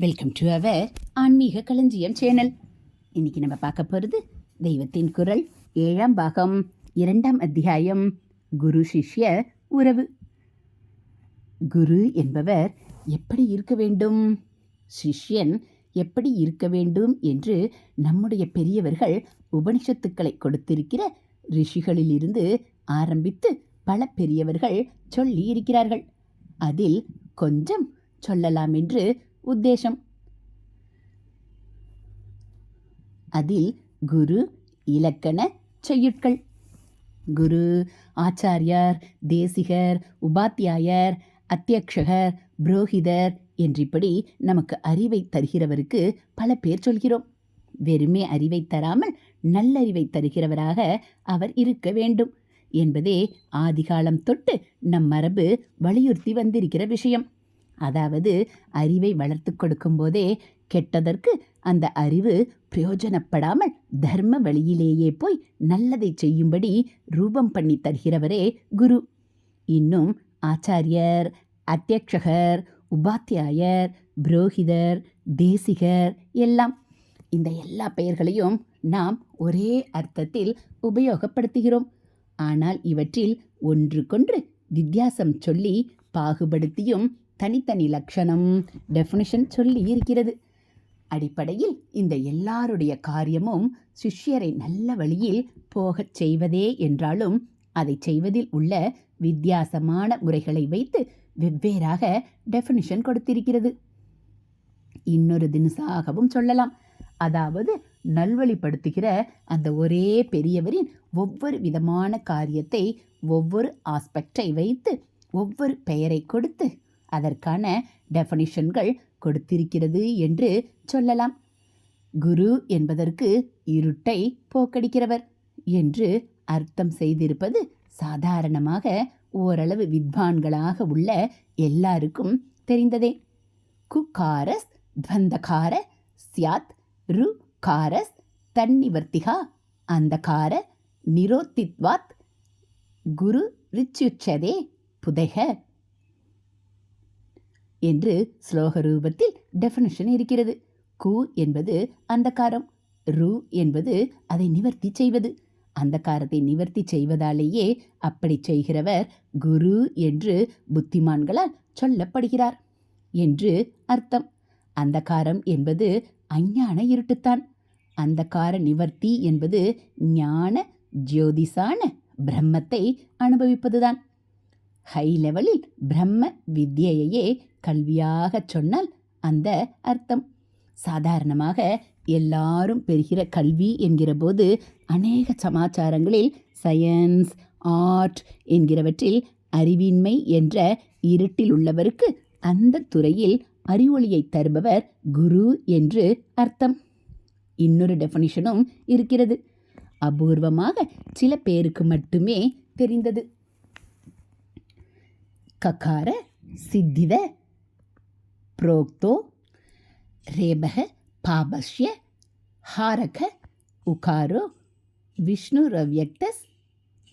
Welcome to our ஆன்மீக களஞ்சியம் channel இன்னைக்கு நம்ம பார்க்க போகிறது தெய்வத்தின் குரல் ஏழாம் பாகம் இரண்டாம் அத்தியாயம் குரு சிஷ்ய உறவு. குரு என்பவர் எப்படி இருக்க வேண்டும்? சிஷ்யன் எப்படி இருக்க வேண்டும் என்று நம்முடைய பெரியவர்கள் உபனிஷத்துக்களை கொடுத்திருக்கிற ரிஷிகளிலிருந்து ஆரம்பித்து பல பெரியவர்கள் சொல்லி இருக்கிறார்கள். அதில் கொஞ்சம் சொல்லலாம் என்று உத்தேசம். அதில் குரு இலக்கண செய்யுட்கள். குரு ஆச்சாரியார் தேசிகர் உபாத்தியாயர் அத்தியக்ஷகர் புரோகிதர் என்றிப்படி நமக்கு அறிவை தருகிறவருக்கு பல பேர் சொல்கிறோம். வெறுமே அறிவை தராமல் நல்லறிவை தருகிறவராக அவர் இருக்க வேண்டும் என்பதே ஆதிகாலம் தொட்டு நம் மரபு வலியுறுத்தி வந்திருக்கிற விஷயம். அதாவது அறிவை வளர்த்து கொடுக்கும்போதே கெட்டதற்கு அந்த அறிவு பிரயோஜனப்படாமல் தர்ம வழியிலேயே போய் நல்லதை செய்யும்படி ரூபம் பண்ணி தருகிறவரே குரு. இன்னும் ஆச்சாரியர் அத்தியக்ஷகர் உபாத்தியாயர் புரோகிதர் தேசிகர் எல்லாம் இந்த எல்லா பெயர்களையும் நாம் ஒரே அர்த்தத்தில் உபயோகப்படுத்துகிறோம். ஆனால் இவற்றில் ஒன்றுக்கொன்று வித்தியாசம் சொல்லி பாகுபடுத்தியும் தனித்தனி லட்சணம் டெஃபினிஷன் சொல்லி இருக்கிறது. அடிப்படையில் இந்த எல்லாருடைய காரியமும் சிஷ்யரை நல்ல வழியில் போகச் செய்வதே என்றாலும் அதை செய்வதில் உள்ள வித்தியாசமான முறைகளை வைத்து வெவ்வேறாக டெஃபினிஷன் கொடுத்திருக்கிறது. இன்னொரு தினசாகவும் சொல்லலாம். அதாவது நல்வழிப்படுத்துகிற அந்த ஒரே பெரியவரின் ஒவ்வொரு விதமான காரியத்தை ஒவ்வொரு ஆஸ்பெக்டை வைத்து ஒவ்வொரு பெயரை கொடுத்து அதற்கான டெஃபனிஷன்கள் கொடுத்திருக்கிறது என்று சொல்லலாம். குரு என்பதற்கு இருட்டை போக்கடிக்கிறவர் என்று அர்த்தம் செய்திருப்பது சாதாரணமாக ஓரளவு வித்வான்களாக உள்ள எல்லாருக்கும் தெரிந்ததே. குகாரஸ் துவந்தகார சியாத் ரு காரஸ் தன்னிவர்த்திகா அந்தகார நிரோத்தித்வாத் குரு ரிச்சுச்சதே புதைக என்று ஸ்லோக ரூபத்தில் டெஃபினிஷன் இருக்கிறது. கு என்பது அந்தகாரம் ரு என்பது அதை நிவர்த்தி செய்வது. அந்தகாரத்தை நிவர்த்தி செய்வதாலேயே அப்படி செய்கிறவர் குரு என்று புத்திமான்களால் சொல்லப்படுகிறார் என்று அர்த்தம். அந்தகாரம் என்பது அஞ்ஞான இருட்டுத்தான். அந்தகார நிவர்த்தி என்பது ஞான ஜோதிசான பிரம்மத்தை அனுபவிப்பதுதான். ஹை லெவலில் பிரம்ம வித்யையே கல்வியாகச் சொன்னால் அந்த அர்த்தம். சாதாரணமாக எல்லாரும் பெறுகிற கல்வி என்கிற போது அநேக சமாச்சாரங்களில் சயன்ஸ் ஆர்ட் என்கிறவற்றில் அறிவின்மை என்ற இருட்டில் உள்ளவருக்கு அந்த துறையில் அறிவொளியை தருபவர் குரு என்று அர்த்தம். இன்னொரு டெஃபனிஷனும் இருக்கிறது. அபூர்வமாக சில பேருக்கு மட்டுமே தெரிந்தது. ககார சித்தித ப்ரோக்தோ ரேபக பாபஸ்ய ஹாரக உகாரோ விஷ்ணுரவ்யக்தஸ்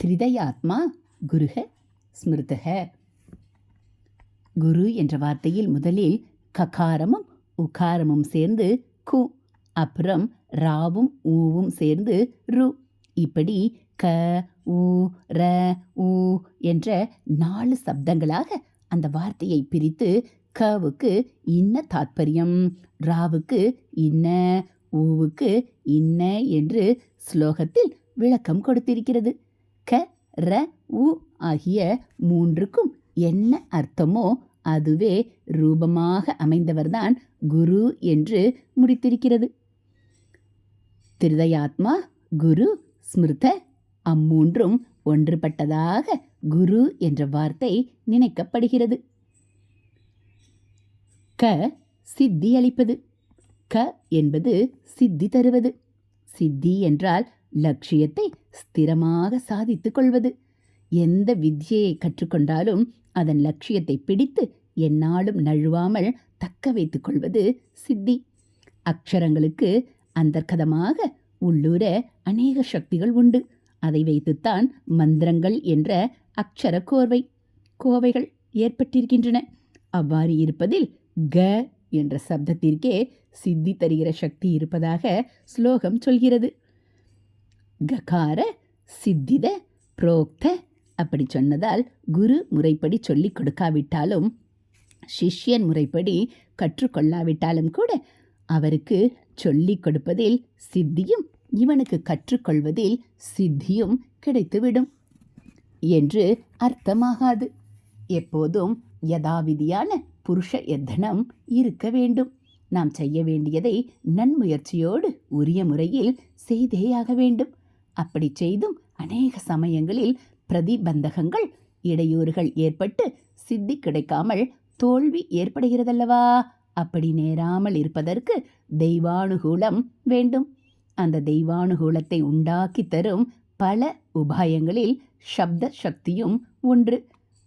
திரிதயாத்மா குருக ஸ்மிருதக குரு என்ற வார்த்தையில் முதலில் ககாரமும் உகாரமும் சேர்ந்து கு அப்புறம் ராவும் ஊவும் சேர்ந்து ரு. இப்படி க உ ர உ என்ற நாலு சப்தங்களாக அந்த வார்த்தையை பிரித்து கவுக்கு இன்ன தாத்பரியம் ராவுக்கு இன்ன ஊவுக்கு இன்ன என்று ஸ்லோகத்தில் விளக்கம் கொடுத்திருக்கிறது. க ர உ ஆகிய மூன்றுக்கும் என்ன அர்த்தமோ அதுவே ரூபமாக அமைந்தவர்தான் குரு என்று முடித்திருக்கிறது. திருதயாத்மா குரு ஸ்மிருத அம்மூன்றும் ஒன்றுபட்டதாக குரு என்ற வார்த்தை நினைக்கப்படுகிறது. க சித்தி அளிப்பது க என்பது சித்தி தருவது. சித்தி என்றால் லட்சியத்தை ஸ்திரமாக சாதித்துக் கொள்வது. எந்த வித்யையை கற்றுக்கொண்டாலும் அதன் லட்சியத்தை பிடித்து எந்நாளும் நழுவாமல் தக்க வைத்துக் கொள்வது சித்தி. அக்ஷரங்களுக்கு அந்தர்கதமாக உள்ளூர அநேக சக்திகள் உண்டு. அதை வைத்துத்தான் மந்திரங்கள் என்ற அக்ஷர கோர்வை கோவைகள் ஏற்பட்டிருக்கின்றன. அவ்வாறு இருப்பதில் க என்ற சப்தத்திற்கே சித்தி தருகிற சக்தி இருப்பதாக ஸ்லோகம் சொல்கிறது. ககார சித்தித புரோக்த அப்படி சொன்னதால் குரு முறைப்படி சொல்லிக் கொடுக்காவிட்டாலும் சிஷ்யன் முறைப்படி கற்றுக்கொள்ளாவிட்டாலும் கூட அவருக்கு சொல்லிக் கொடுப்பதில் சித்தியும் இவனுக்கு கற்றுக்கொள்வதில் சித்தியும் கிடைத்துவிடும் என்று அர்த்தமாகாது. எப்போதும் யதாவிதியான புருஷ எத்தனம் இருக்க வேண்டும். நாம் செய்ய வேண்டியதை நன்முயற்சியோடு உரிய முறையில் செய்தேயாக வேண்டும். அப்படி செய்தும் அநேக சமயங்களில் பிரதிபந்தகங்கள் இடையூறுகள் ஏற்பட்டு சித்தி கிடைக்காமல் தோல்வி ஏற்படுகிறதல்லவா? அப்படி நேராமல் இருப்பதற்கு தெய்வானுகூலம் வேண்டும். அந்த தெய்வானுகூலத்தை உண்டாக்கி தரும் பல உபாயங்களில் சப்த சக்தியும் ஒன்று.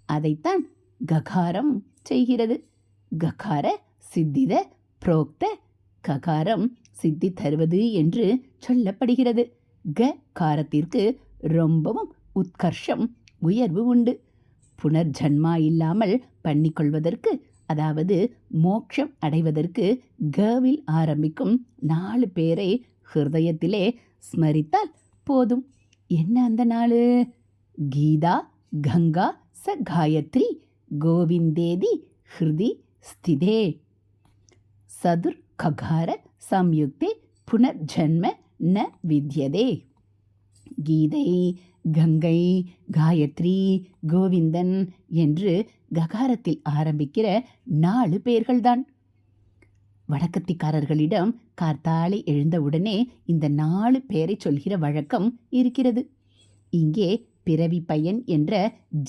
அதைத்தான் ககாரம் செய்கிறது. ககார சித்தித புரோக்த ககாரம் சித்தி தருவது என்று சொல்லப்படுகிறது. க காரத்திற்கு ரொம்பவும் உத்கர்ஷம் உயர்வு உண்டு. புனர்ஜன்மா இல்லாமல் பண்ணிக்கொள்வதற்கு அதாவது மோட்சம் அடைவதற்கு கவில் ஆரம்பிக்கும் நாலு பேரை ஹிருதயத்திலே ஸ்மரித்தால் போதும். என்ன அந்த நாள்? கீதா கங்கா ச காயத்ரி கோவிந்தேதி ஹிருதி ஸ்திதே சதுர் ககார சம்யுக்தே புனர்ஜன்ம ந வித்யதே கீதை கங்கை காயத்ரி கோவிந்தன் என்று ககாரத்தில் ஆரம்பிக்கிற நாலு பேர்கள்தான் வடக்கத்திக்காரர்களிடம் கார்த்தாலை எழுந்தவுடனே இந்த நாலு பேரை சொல்கிற வழக்கம் இருக்கிறது இங்கே பிறவி பயன் என்ற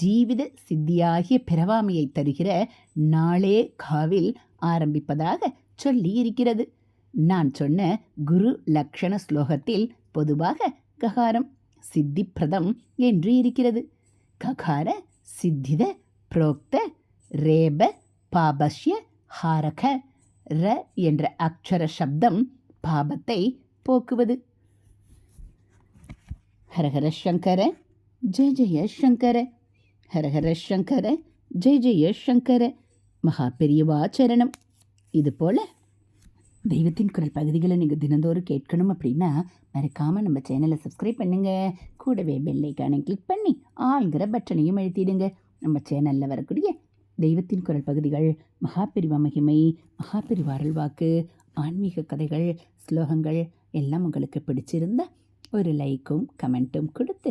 ஜீவித சித்தியாகிய பிறவாமையை தருகிற நாளே காவில் ஆரம்பிப்பதாக சொல்லி இருக்கிறது நான் சொன்ன குரு லக்ஷண ஸ்லோகத்தில் பொதுவாக ககாரம் சித்திப்பிரதம் என்று இருக்கிறது. ககார சித்தித புரோக்த ரேப பாபஷ்ய ஹாரக ர என்ற அக்ஷர சப்தம் பாபத்தை போக்குவது. ஹரஹர சங்கர. ஜெய ஜெய சங்கர ஹரஹர சங்கர ஜெய ஜெய சங்கர மகா பெரியவா சரணம். இது போல் தெய்வத்தின் குரல் பகுதிகளை நீங்கள் தினந்தோறும் கேட்கணும் அப்படின்னா மறக்காமல் நம்ம சேனலை சப்ஸ்கிரைப் பண்ணுங்கள் கூடவே பெல்லைக்கானை கிளிக் பண்ணி ஆள்கிற பட்டனையும் எழுத்திடுங்க நம்ம சேனலில் வரக்கூடிய தெய்வத்தின் குரல் பகுதிகள் மகாபிரிவா மகிமை மகாபிரிவா அருள்வாக்கு ஆன்மீக கதைகள் ஸ்லோகங்கள் எல்லாம் உங்களுக்கு பிடிச்சிருந்தா ஒரு லைக்கும் கமெண்ட்டும் கொடுத்து